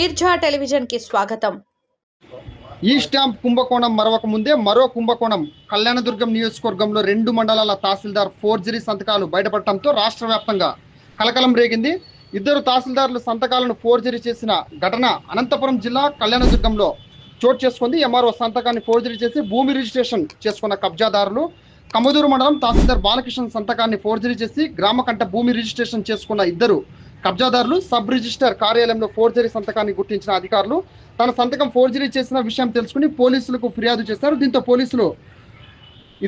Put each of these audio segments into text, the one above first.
మీర్జా టెలివిజన్కి స్వాగతం. ఈ స్టాంప్ కుంభకోణం మరొక ముందే మరో కుంభకోణం. కళ్యాణదుర్గం నియోజకవర్గంలో రెండు మండలాల తహసీల్దార్ ఫోర్జరీ సంతకాలు బయటపడటంతో రాష్ట్ర వ్యాప్తంగా కలకలం రేగింది. ఇద్దరు తహసీల్దారులు సంతకాలను ఫోర్జరీ చేసిన ఘటన అనంతపురం జిల్లా కళ్యాణదుర్గంలో చోటు చేసుకుంది. ఎంఆర్ఓ సంతకాన్ని ఫోర్జరీ చేసి భూమి రిజిస్ట్రేషన్ చేసుకున్న కబ్జాదారులు కమదూరు మండలం తహసీల్దార్ బాలకృష్ణ సంతకాన్ని ఫోర్జరీ చేసి గ్రామ కంట భూమి రిజిస్ట్రేషన్ చేసుకున్న ఇద్దరు కబ్జాదారులు సబ్ రిజిస్టర్ కార్యాలయంలో ఫోర్జరీ సంతకాన్ని గుర్తించిన అధికారులు తన సంతకం ఫోర్జరీ చేసిన విషయం తెలుసుకుని పోలీసులకు ఫిర్యాదు చేశారు. దీంతో పోలీసులు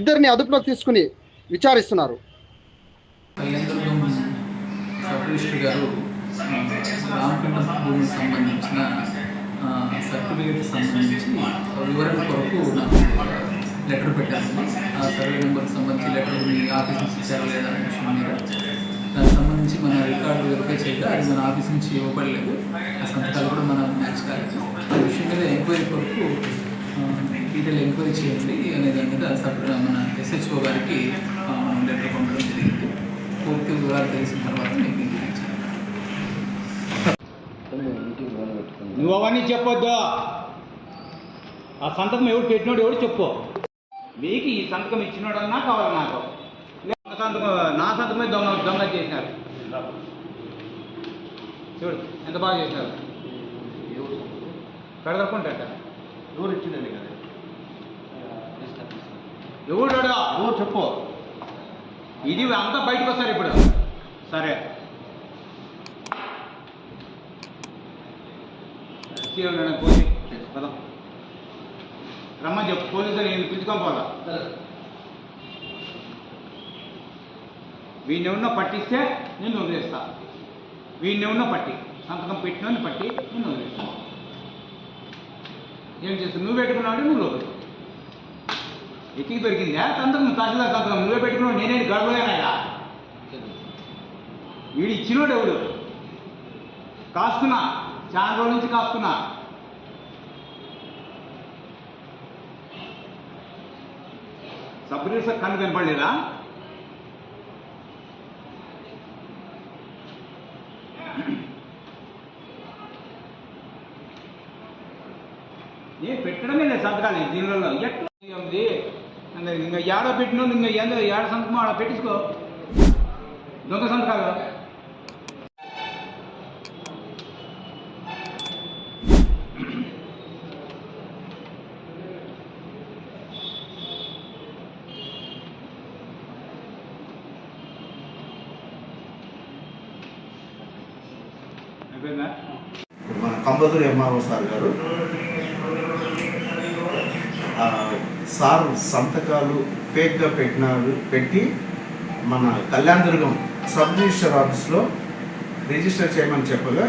ఇద్దరిని అదుపులోకి తీసుకుని విచారిస్తున్నారు. సంబంధించిన సర్టిఫికేట్ సంబంధించి వివరణ కొరకు లెటర్ పెట్టాను ఆ సర్వే నెంబర్కి సంబంధించి లెటర్ మీ ఆఫీస్ నుంచి ఇచ్చారా లేదా అనే విషయం మీద దానికి సంబంధించి మన రికార్డు వెరిఫై చేయగా అది మన ఆఫీస్ నుంచి ఇవ్వబడలేదు. ఆ సంతకాలు కూడా మన మ్యాచ్ కాలేదు. ఆ విషయం మీద ఎంక్వైరీ కొరకు డీటెయిల్ ఎంక్వైరీ చేయండి అనే దాని మీద సపరేట్ మన ఎస్హెచ్ఓ గారికి మనం లెటర్ పంపడం జరిగింది. పూర్తి వివరాలు తెలిసిన తర్వాత మీకు నువ్వు అవన్నీ చెప్పొద్దు. ఆ సంతకం ఎవడు పెట్టినోడు ఎవడు చెప్పు. మీకు ఈ సంతకం ఇచ్చినోడన్నా కావాలి నాకు. నా సంతకం నా సంతకమే దొంగ దొంగ చేశారు చూడు ఎంత బాగా చేసినారు కడగకుంటాట ఎవరు ఇచ్చిందండి కదా ఎవడు ఎవరు చెప్పు. ఇది అంతా బయటకు వస్తారు ఇప్పుడు. సరే. పోయి రమ్మని చెప్పు పోలీసులు నేను పిలుచుకొని పోదా వీడిని ఎవరినో పట్టిస్తే నేను వదిలేస్తా. వీడిని ఎవరినో పట్టి. సంతకం పెట్టినోని పట్టి నేను వదిలేస్తా. ఏం చేస్తావు? నువ్వు పెట్టుకున్నావు నువ్వు లోపల ఎక్కి దొరికిందా. సంతకం తహసీల్దార్ సంతకం నువ్వే పెట్టుకున్నావు నేనే గడవలేనాయా వీడు ఇచ్చినోడు ఎవడు? కాస్తున్నా. చాలా రోజుల నుంచి కాస్తున్నా. సబ్ కన్ను కనపడలేదా? ఏ పెట్టడమే లేదు సంతకాలు. దీనిలో ఎట్లా ఉంది? ఇంకా ఇంకా ఏడ ఇంకా ఏందో ఏడ సంతకం ఆడ పెట్టించుకో. దొంగ సంతకాలు. మన Kambadur MRO sir garu sir సంతకాలు ఫేక్గా పెట్టినారు పెట్టి మన కళ్యాణదుర్గం సబ్ రిజిస్టర్ ఆఫీస్లో రిజిస్టర్ చేయమని చెప్పగా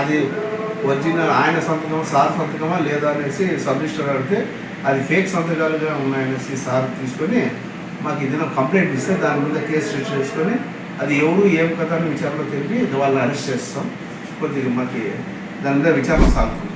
అది ఒరిజినల్ ఆయన సంతకం సార్ సంతకమా లేదా అనేసి సబ్ రిజిస్టర్ అడిగితే అది ఫేక్ సంతకాలుగా ఉన్నాయనేసి సార్ తీసుకొని మాకు ఏదైనా కంప్లైంట్ ఇస్తే దాని మీద కేసు రిజిస్టర్ చేసుకొని అది ఎవరు ఏం కథ అని విచారణ తెలిపి వాళ్ళని అరెస్ట్ చేస్తాం. కొద్దిగా మాకు దాని మీద విచారణ సాగుతుంది.